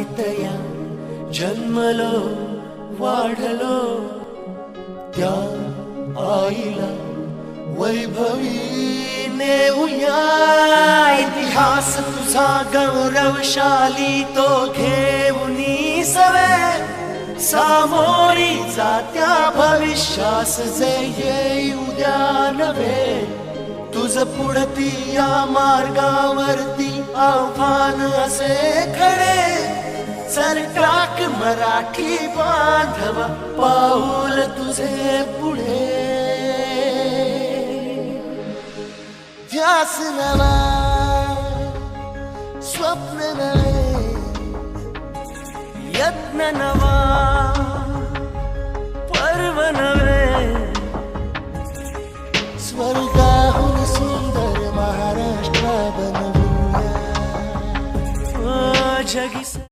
मातीत जन्मलो वाढलो. त्या आईला वैभवी नेऊया. इतिहास तुझा गौरवशाली तो घेऊनी सवे सामोरी जात्या भविष्यास जे ये उद्या नव्हे. तुझ पुढती या मार्गावरती आव्हान असे खडे. सरटाक मराठी बांधव पाऊल तुझे पुढे ध्यास नवा, स्वप्न नवे यत्न नवा, पर्व नवे। स्वर्गाहून सुंदर महाराष्ट्र बनवूया जगी